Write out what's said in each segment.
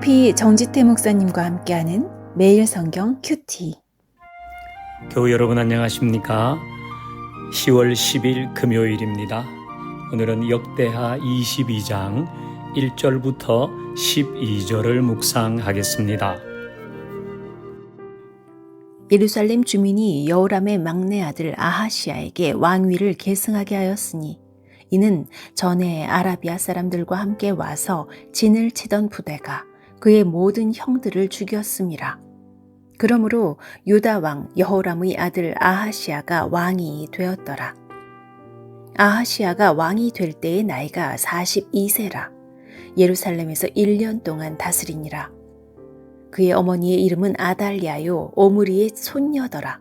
LP 정지태 목사님과 함께하는 매일 성경 큐티. 교우 여러분 안녕하십니까? 10월 10일 금요일입니다. 오늘은 역대하 22장 1절부터 12절을 묵상하겠습니다. 예루살렘 주민이 여호람의 막내 아들 아하시아에게 왕위를 계승하게 하였으니 이는 전에 아라비아 사람들과 함께 와서 진을 치던 부대가 그의 모든 형들을 죽였음이라. 그러므로 유다 왕 여호람의 아들 아하시아가 왕이 되었더라. 아하시아가 왕이 될 때의 나이가 42세라. 예루살렘에서 1년 동안 다스리니라. 그의 어머니의 이름은 아달리아요 오므리의 손녀더라.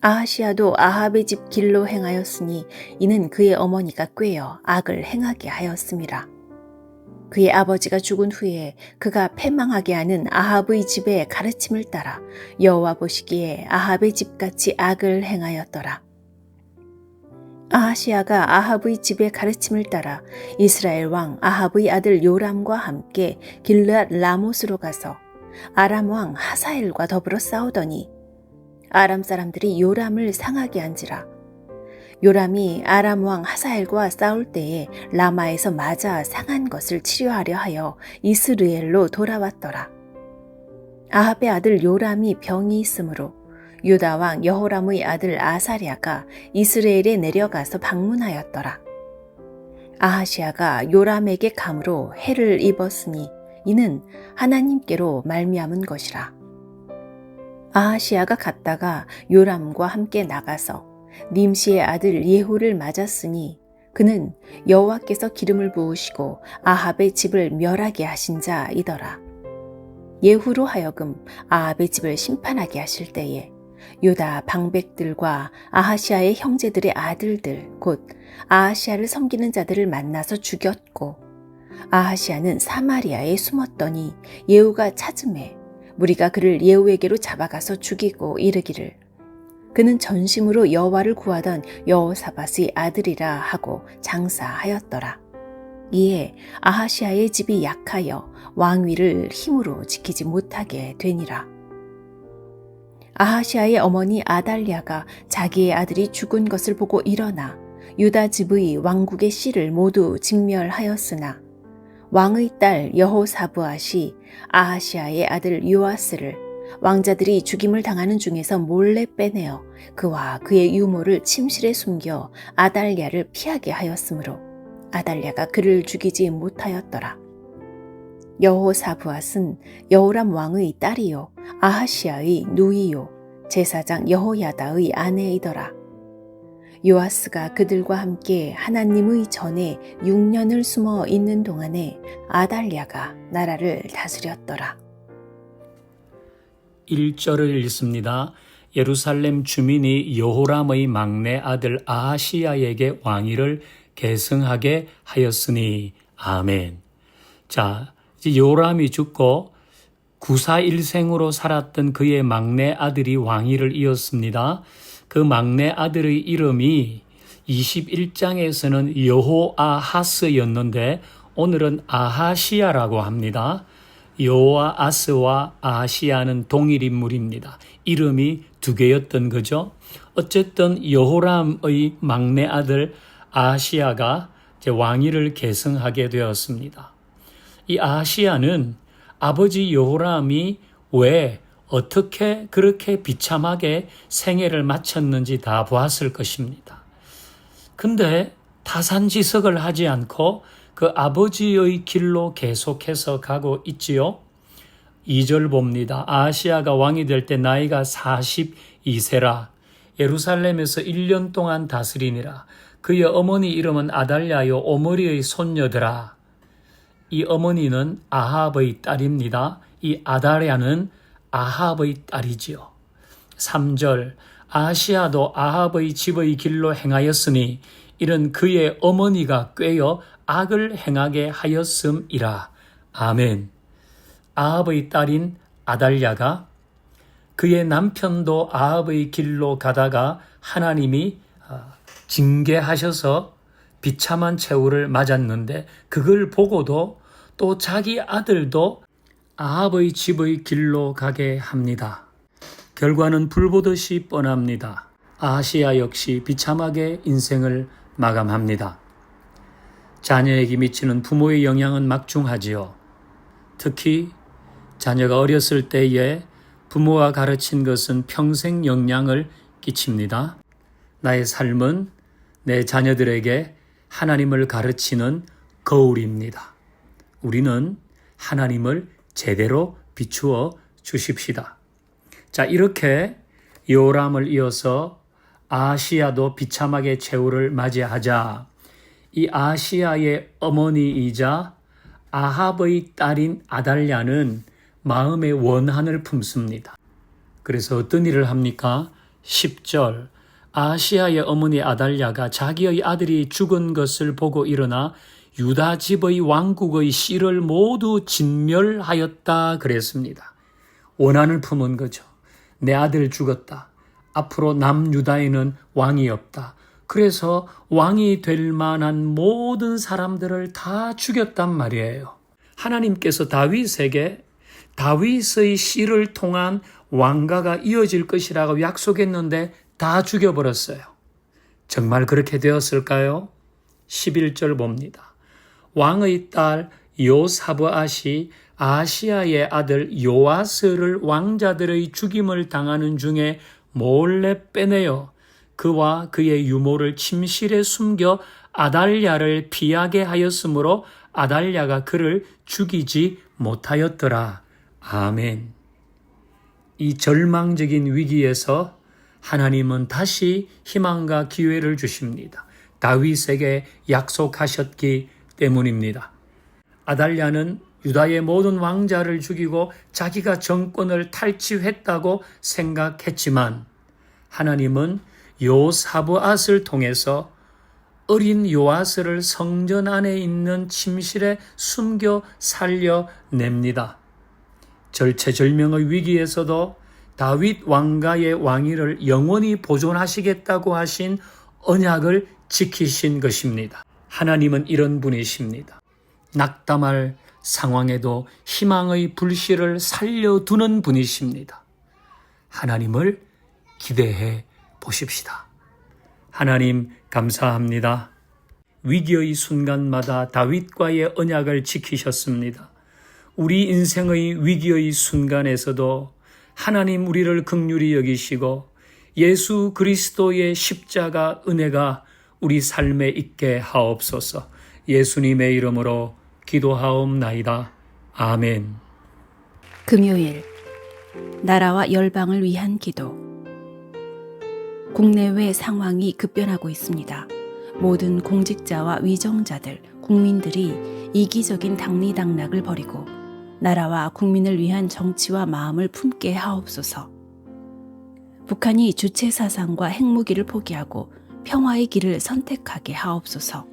아하시아도 아합의 집 길로 행하였으니 이는 그의 어머니가 꾀어 악을 행하게 하였음이라. 그의 아버지가 죽은 후에 그가 패망하게 하는 아합의 집의 가르침을 따라 여호와 보시기에 아합의 집같이 악을 행하였더라. 아하시아가 아합의 집의 가르침을 따라 이스라엘 왕 아합의 아들 요람과 함께 길르앗 라못으로 가서 아람 왕 하사엘과 더불어 싸우더니 아람 사람들이 요람을 상하게 한지라. 요람이 아람 왕 하사엘과 싸울 때에 라마에서 맞아 상한 것을 치료하려 하여 이스르엘로 돌아왔더라. 아합의 아들 요람이 병이 있으므로 유다 왕 여호람의 아들 아사랴가 이스라엘에 내려가서 방문하였더라. 아하시아가 요람에게 감으로 해를 입었으니 이는 하나님께로 말미암은 것이라. 아하시아가 갔다가 요람과 함께 나가서 님시의 아들 예후를 맞았으니 그는 여호와께서 기름을 부으시고 아합의 집을 멸하게 하신 자이더라. 예후로 하여금 아합의 집을 심판하게 하실 때에 유다 방백들과 아하시아의 형제들의 아들들 곧 아하시아를 섬기는 자들을 만나서 죽였고 아하시아는 사마리아에 숨었더니 예후가 찾음에 무리가 그를 예후에게로 잡아가서 죽이고 이르기를 그는 전심으로 여호와를 구하던 여호사밧의 아들이라 하고 장사하였더라. 이에 아하시아의 집이 약하여 왕위를 힘으로 지키지 못하게 되니라. 아하시아의 어머니 아달리아가 자기의 아들이 죽은 것을 보고 일어나 유다 집의 왕국의 씨를 모두 직멸하였으나 왕의 딸 여호사부앗이 아하시아의 아들 요아스를 왕자들이 죽임을 당하는 중에서 몰래 빼내어 그와 그의 유모를 침실에 숨겨 아달리아를 피하게 하였으므로 아달리아가 그를 죽이지 못하였더라. 여호사부앗은 여호람 왕의 딸이요 아하시아의 누이요 제사장 여호야다의 아내이더라. 요아스가 그들과 함께 하나님의 전에 6년을 숨어 있는 동안에 아달리아가 나라를 다스렸더라. 1절을 읽습니다. 예루살렘 주민이 여호람의 막내 아들 아하시아에게 왕위를 계승하게 하였으니 아멘. 자, 이제 요람이 죽고 구사 일생으로 살았던 그의 막내 아들이 왕위를 이었습니다. 그 막내 아들의 이름이 21장에서는 여호아하스였는데 오늘은 아하시아라고 합니다. 여호아하스와 아하시아는 동일 인물입니다. 이름이 두 개였던 거죠. 어쨌든 여호람의 막내 아들 아하시아가 왕위를 계승하게 되었습니다. 이 아하시아는 아버지 여호람이 왜 어떻게 그렇게 비참하게 생애를 마쳤는지 다 보았을 것입니다. 근데 타산지석을 하지 않고 그 아버지의 길로 계속해서 가고 있지요. 2절 봅니다. 아시아가 왕이 될 때 나이가 42세라 예루살렘에서 1년 동안 다스리니라. 그의 어머니 이름은 아달랴요 오머리의 손녀더라. 이 어머니는 아합의 딸입니다. 이 아달랴는 아합의 딸이지요. 3절 아시아도 아합의 집의 길로 행하였으니 이는 그의 어머니가 꾀어 악을 행하게 하였음이라. 아멘. 아합의 딸인 아달랴가 그의 남편도 아합의 길로 가다가 하나님이 아, 징계하셔서 비참한 최후를 맞았는데 그걸 보고도 또 자기 아들도 아합의 집의 길로 가게 합니다. 결과는 불보듯이 뻔합니다. 아시아 역시 비참하게 인생을 마감합니다. 자녀에게 미치는 부모의 영향은 막중하지요. 특히 자녀가 어렸을 때에 부모가 가르친 것은 평생 영향을 끼칩니다. 나의 삶은 내 자녀들에게 하나님을 가르치는 거울입니다. 우리는 하나님을 제대로 비추어 주십시다. 자, 이렇게 요람을 이어서 아시아도 비참하게 최후를 맞이하자 이 아시아의 어머니이자 아합의 딸인 아달랴는 마음의 원한을 품습니다. 그래서 어떤 일을 합니까? 10절 아시아의 어머니 아달랴가 자기의 아들이 죽은 것을 보고 일어나 유다 집의 왕국의 씨를 모두 진멸하였다 그랬습니다. 원한을 품은 거죠. 내 아들 죽었다. 앞으로 남유다에는 왕이 없다. 그래서 왕이 될 만한 모든 사람들을 다 죽였단 말이에요. 하나님께서 다윗에게 다윗의 씨를 통한 왕가가 이어질 것이라고 약속했는데 다 죽여버렸어요. 정말 그렇게 되었을까요? 11절 봅니다. 왕의 딸 요사브앗이 아시아의 아들 요아스를 왕자들의 죽임을 당하는 중에 몰래 빼내어 그와 그의 유모를 침실에 숨겨 아달랴를 피하게 하였으므로 아달랴가 그를 죽이지 못하였더라. 아멘. 이 절망적인 위기에서 하나님은 다시 희망과 기회를 주십니다. 다윗에게 약속하셨기 때문입니다. 아달랴는 유다의 모든 왕자를 죽이고 자기가 정권을 탈취했다고 생각했지만 하나님은 요사브앗을 통해서 어린 요아스를 성전 안에 있는 침실에 숨겨 살려냅니다. 절체절명의 위기에서도 다윗 왕가의 왕위를 영원히 보존하시겠다고 하신 언약을 지키신 것입니다. 하나님은 이런 분이십니다. 낙담할 상황에도 희망의 불씨를 살려두는 분이십니다. 하나님을 기대해 보십시다. 하나님 감사합니다. 위기의 순간마다 다윗과의 언약을 지키셨습니다. 우리 인생의 위기의 순간에서도 하나님 우리를 극률히 여기시고 예수 그리스도의 십자가 은혜가 우리 삶에 있게 하옵소서. 예수님의 이름으로 기도하옵나이다. 아멘. 금요일 나라와 열방을 위한 기도 국내외 상황이 급변하고 있습니다. 모든 공직자와 위정자들, 국민들이 이기적인 당리당락을 버리고 나라와 국민을 위한 정치와 마음을 품게 하옵소서. 북한이 주체 사상과 핵무기를 포기하고 평화의 길을 선택하게 하옵소서.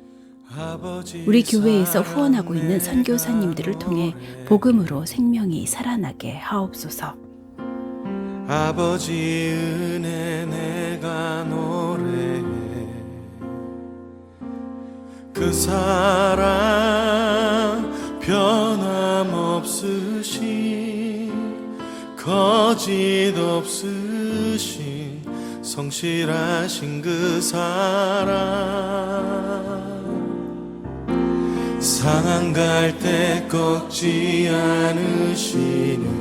우리 교회에서 후원하고 있는 선교사님들을 통해 복음으로 생명이 살아나게 하옵소서. 아버지 은혜 내가 노래해 그 사랑 변함없으신 거짓 없으신 성실하신 그 사랑. 상한 갈 때 꺾지 않으시는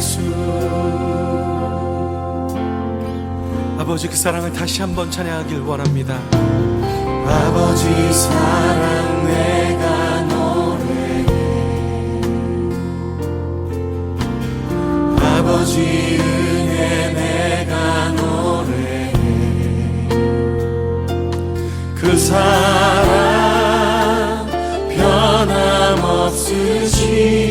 예수. 아버지 그 사랑을 다시 한번 찬양하길 원합니다. 아버지 사랑 내가 노래해 아버지 은혜 내가 노래해 그 사랑 변함없으신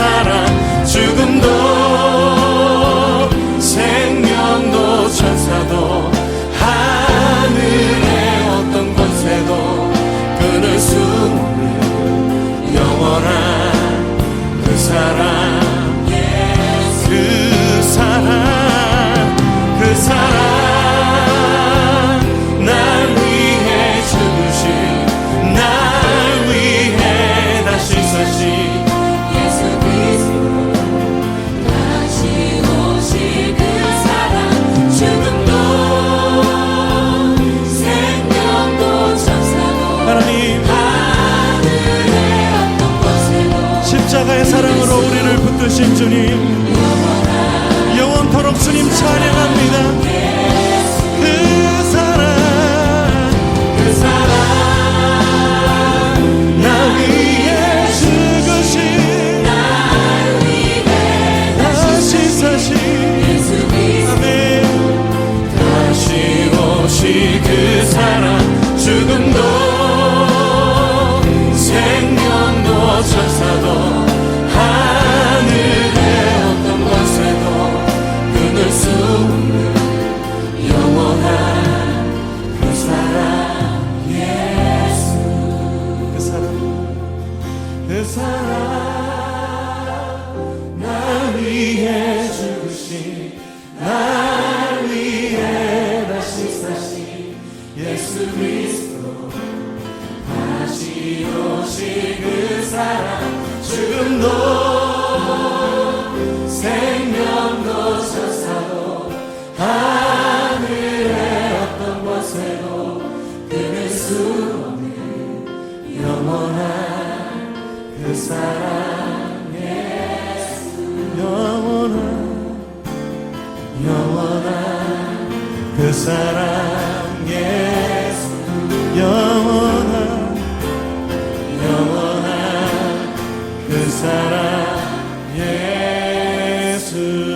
사랑 죽음도 Jesus.